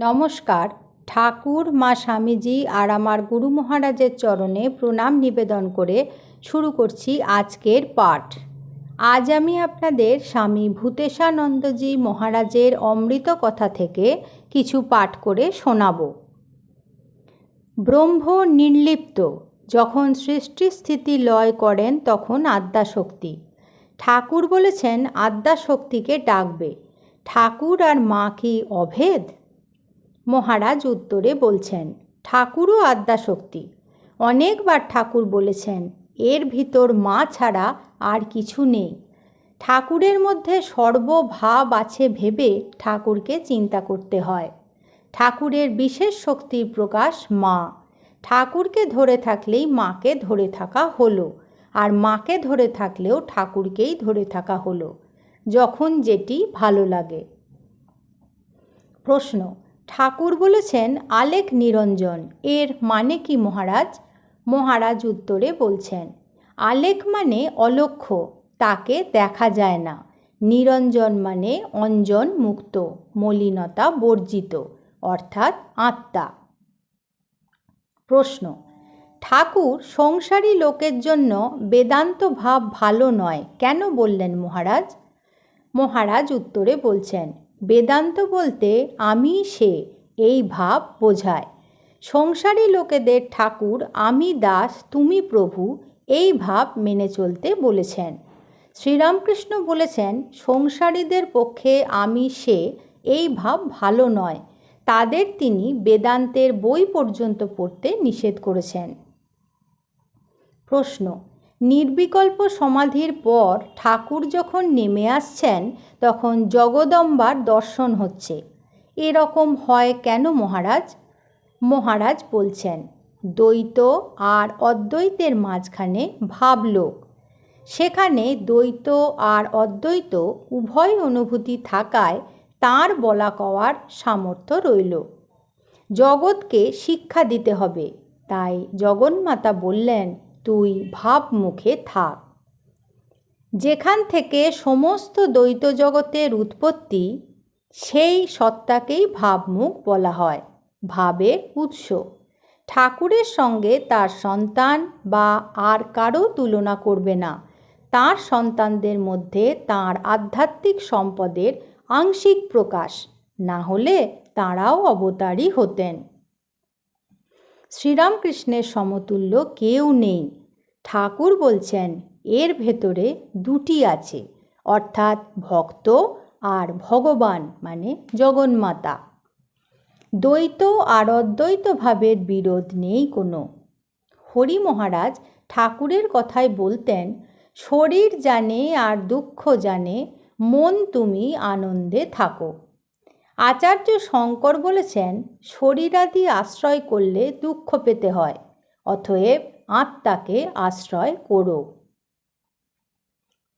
নমস্কার। ঠাকুর, মা স্বামীজি আর আমার গুরু মহারাজের চরণে প্রণাম নিবেদন করে শুরু করছি আজকের পাঠ। আজ আমি আপনাদের স্বামী ভূতেশানন্দজি মহারাজের অমৃত কথা থেকে কিছু পাঠ করে শোনাব। ব্রহ্ম নির্লিপ্ত, যখন সৃষ্টি স্থিতি লয় করেন তখন আদ্যাশক্তি। ঠাকুর বলেছেন, আদ্যাশক্তিকে ডাকবে। ঠাকুর আর মা কি অভেদ? মহারাজ উত্তরে বলছেন, ঠাকুরও আদ্যাশক্তি। অনেকবার ঠাকুর বলেছেন, এর ভিতর মা ছাড়া আর কিছু নেই। ঠাকুরের মধ্যে সর্বভাব আছে ভেবে ঠাকুরকে চিন্তা করতে হয়। ঠাকুরের বিশেষ শক্তির প্রকাশ মা। ঠাকুরকে ধরে থাকলেই মাকে ধরে থাকা হলো, আর মাকে ধরে থাকলেও ঠাকুরকেই ধরে থাকা হলো, যখন যেটি ভালো লাগে। প্রশ্ন ঠাকুর বলেছেন আলেক নিরঞ্জন, এর মানে কি মহারাজ? মহারাজ উত্তরে বলছেন আলেক মানে অলক্ষ্য তাকে দেখা যায় না। নিরঞ্জন মানে অঞ্জন মুক্ত, মলিনতা বর্জিত, অর্থাৎ আত্মা। প্রশ্ন, ঠাকুর সংসারী লোকের জন্য বেদান্ত ভাব ভালো নয়, কেন বললেন মহারাজ? মহারাজ উত্তরে বলছেন বেদান্ত বলতে আমি সে, এই ভাব বোঝায়। সংসারী লোকেদের ঠাকুর, আমি দাস, তুমি প্রভু, এই ভাব মেনে চলতে বলেছেন। শ্রীরামকৃষ্ণ বলেছেন, সংসারীদের পক্ষে আমি সে, এই ভাব ভালো নয়। তাদের তিনি বেদান্তের বই পর্যন্ত পড়তে নিষেধ করেছেন। প্রশ্ন নির্বিকল্প সমাধির পর ঠাকুর যখন নেমে আসছেন, তখন জগদম্বার দর্শন হচ্ছে। এরকম হয় কেন মহারাজ? মহারাজ বলছেন, দ্বৈত আর অদ্বৈতের মাঝখানে ভাবলোক। সেখানে দ্বৈত আর অদ্বৈত উভয় অনুভূতি থাকায় তার বলা কওয়ার সামর্থ্য রইল। জগৎকে শিক্ষা দিতে হবে। তাই জগন্মাতা বললেন তুই ভাব মুখে থাক। যেখান থেকে সমস্ত দ্বৈত জগতের উৎপত্তি, সেই সত্তাকেই ভাবমুখ বলা হয়, ভাবের উৎস। ঠাকুরের সঙ্গে তার সন্তান বা আর কারও তুলনা করবে না। তার সন্তানদের মধ্যে তার আধ্যাত্মিক সম্পদের আংশিক প্রকাশ, না হলে তাঁরাও অবতারই হতেন। শ্রীরামকৃষ্ণের সমতুল্য কেউ নেই। ঠাকুর বলছেন, এর ভেতরে দুটি আছে, অর্থাৎ ভক্ত আর ভগবান মানে জগন্মাতা। দ্বৈত আর অদ্বৈত ভাবের বিরোধ নেই কোনো। হরি মহারাজ ঠাকুরের কথায় বলতেন, শরীর জানে আর দুঃখ জানে, মন তুমি আনন্দে থাকো। আচার্য শঙ্কর বলেছেন, শরীরাদি আশ্রয় করলে দুঃখ পেতে হয়, অতএব আত্মাকে আশ্রয় করো।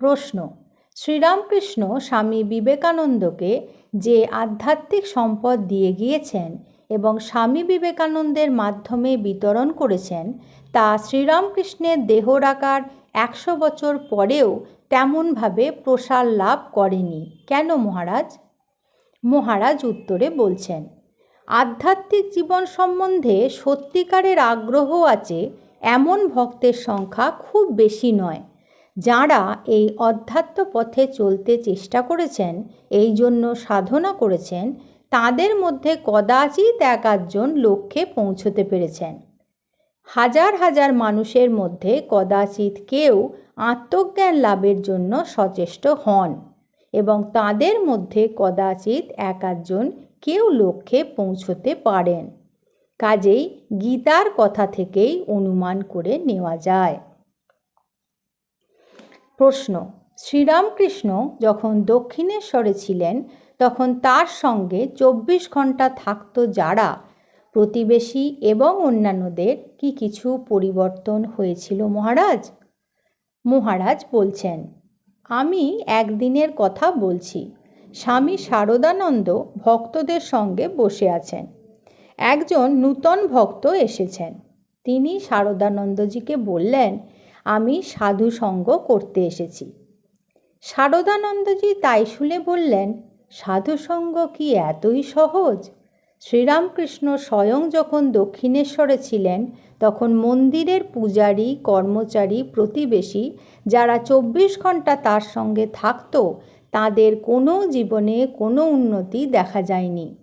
প্রশ্ন, শ্রীরামকৃষ্ণ স্বামী বিবেকানন্দকে যে আধ্যাত্মিক সম্পদ দিয়ে গিয়েছেন এবং স্বামী বিবেকানন্দের মাধ্যমে বিতরণ করেছেন, তা শ্রীরামকৃষ্ণের দেহরাকার একশো বছর পরেও তেমনভাবে প্রসার লাভ করেনি। কেন মহারাজ? মহারাজ উত্তরে বলছেন, আধ্যাত্মিক জীবন সম্বন্ধে সত্যিকারের আগ্রহ আছে এমন ভক্তের সংখ্যা খুব বেশি নয়, যাঁরা এই অধ্যাত্ম পথে চলতে চেষ্টা করেছেন, এই জন্য সাধনা করেছেন, তাদের মধ্যে কদাচিৎ এক আধজন লক্ষ্যে পৌঁছতে পেরেছেন। হাজার হাজার মানুষের মধ্যে কদাচিৎ কেউ আত্মজ্ঞান লাভের জন্য সচেষ্ট হন। এবং তাদের মধ্যে কদাচিৎ এক আধজন কেউ লক্ষ্যে পৌঁছতে পারেন। কাজেই গীতার কথা থেকেই অনুমান করে নেওয়া যায়। প্রশ্ন, শ্রীরামকৃষ্ণ যখন দক্ষিণেশ্বরে ছিলেন, তখন তার সঙ্গে চব্বিশ ঘণ্টা থাকত যারা? প্রতিবেশী এবং অন্যান্যদের কি কিছু পরিবর্তন হয়েছিল মহারাজ? মহারাজ বলছেন আমি একদিনের কথা বলছি। স্বামী শারদানন্দ ভক্তদের সঙ্গে বসে আছেন। একজন নূতন ভক্ত এসেছেন। তিনি শারদানন্দজিকে বললেন, আমি সাধু সঙ্গ করতে এসেছি। শারদানন্দজি তাই শুনে বললেন, সাধুসঙ্গ কি এতই সহজ? শ্রীরামকৃষ্ণ স্বয়ং যখন দক্ষিণেশ্বরে ছিলেন, তখন মন্দিরের পূজারী, কর্মচারী, প্রতিবেশী যারা চব্বিশ ঘণ্টা তার সঙ্গে থাকত, তাদের কোনো জীবনে কোনো উন্নতি দেখা যায়নি।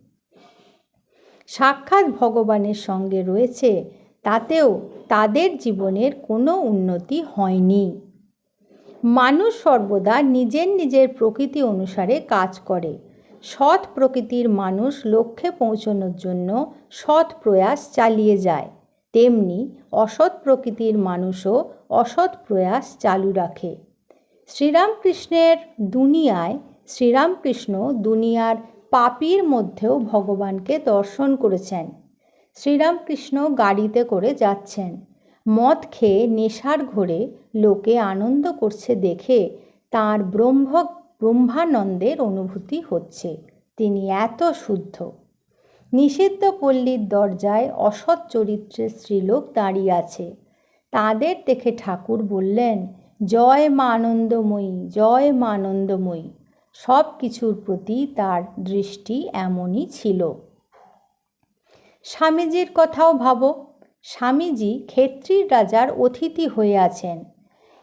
সাক্ষাৎ ভগবানের সঙ্গে রয়েছে, তাতেও তাদের জীবনের কোনো উন্নতি হয়নি। মানুষ সর্বদা নিজের নিজের প্রকৃতি অনুসারে কাজ করে। সৎ প্রকৃতির মানুষ লক্ষ্যে পৌঁছানোর জন্য সৎ প্রয়াস চালিয়ে যায়। তেমনি অসৎ প্রকৃতির মানুষও অসৎ প্রয়াস চালু রাখে। শ্রীরামকৃষ্ণের দুনিয়ায় শ্রীরামকৃষ্ণ দুনিয়ার পাপির মধ্যেও ভগবানকে দর্শন করেছেন। শ্রীরামকৃষ্ণ গাড়িতে করে যাচ্ছেন। মদ খেয়ে নেশার ঘোরে লোকে আনন্দ করছে দেখে তার ব্রহ্ম ব্রহ্মানন্দের অনুভূতি হচ্ছে। তিনি এত শুদ্ধ। নিষিদ্ধ পল্লীর দরজায় অসৎ চরিত্রের স্ত্রীলোক দাঁড়িয়ে আছে। তাদের দেখে ঠাকুর বললেন, জয় মা আনন্দময়ী জয় মা আনন্দময়ী সব কিছুর প্রতি তার দৃষ্টি এমনই ছিল। স্বামীজির কথাও ভাবো। স্বামীজি ক্ষেত্রীর রাজার অতিথি হয়ে আছেন।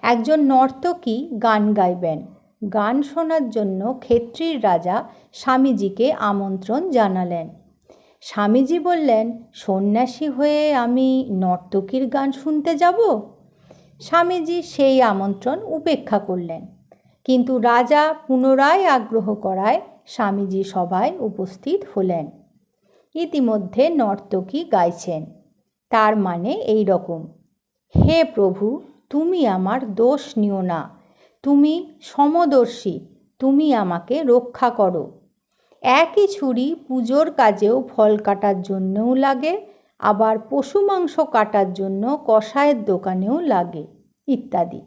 একজন নর্তকী গান গাইবেন। গান শোনার জন্য ক্ষেত্রীর রাজা স্বামীজিকে আমন্ত্রণ জানালেন। স্বামীজি বললেন, সন্ন্যাসী হয়ে আমি নর্তকীর গান শুনতে যাব? স্বামীজি সেই আমন্ত্রণ উপেক্ষা করলেন। কিন্তু রাজা পুনরায় আগ্রহ করায় স্বামীজি সভায় উপস্থিত হলেন। ইতিমধ্যে নর্তকী গাইছেন। তার মানে এই রকম। হে প্রভু, তুমি আমার দোষ নিও না। তুমি সমদর্শী, তুমি আমাকে রক্ষা করো। একই ছুরি পুজোর কাজেও ফল কাটার জন্যও লাগে, আবার পশু মাংস কাটার জন্য কষায়ের দোকানেও লাগে, ইত্যাদি।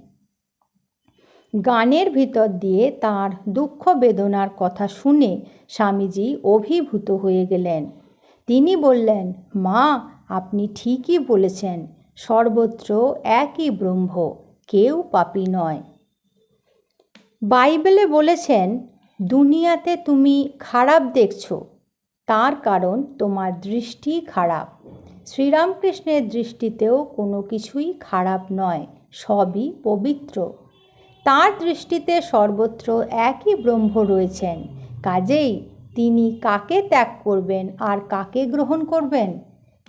গানের ভিতর দিয়ে তার দুঃখ বেদনার কথা শুনে স্বামীজি অভিভূত হয়ে গেলেন। তিনি বললেন, মা, আপনি ঠিকই বলেছেন, সর্বত্র একই ব্রহ্ম, কেউ পাপি নয়। বাইবেলে বলেছেন, দুনিয়াতে তুমি খারাপ দেখছ। তার কারণ তোমার দৃষ্টি খারাপ। শ্রীরামকৃষ্ণের দৃষ্টিতেও কোনো কিছুই খারাপ নয়, সবই পবিত্র। তার দৃষ্টিতে সর্বত্র একই ব্রহ্ম রয়েছেন। কাজেই তিনি কাকে ত্যাগ করবেন আর কাকে গ্রহণ করবেন?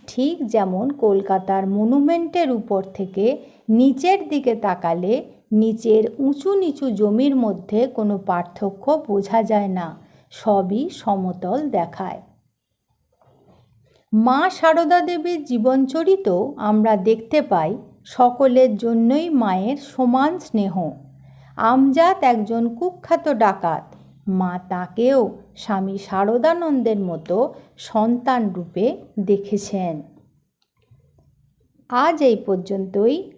ঠিক যেমন কলকাতার মনুমেন্টের উপর থেকে নিচের দিকে তাকালে নিচের উঁচু নিচু জমির মধ্যে কোনো পার্থক্য বোঝা যায় না, সবই সমতল দেখায়। মা সারদা দেবীর জীবনচরিত আমরা দেখতে পাই সকলের জন্যই মায়ের সমান স্নেহ। আমজাত একজন কুখ্যাত ডাকাত, মা তাকেও স্বামী শারদানন্দের মতো সন্তান রূপে দেখেছেন। আজ এই পর্যন্তই।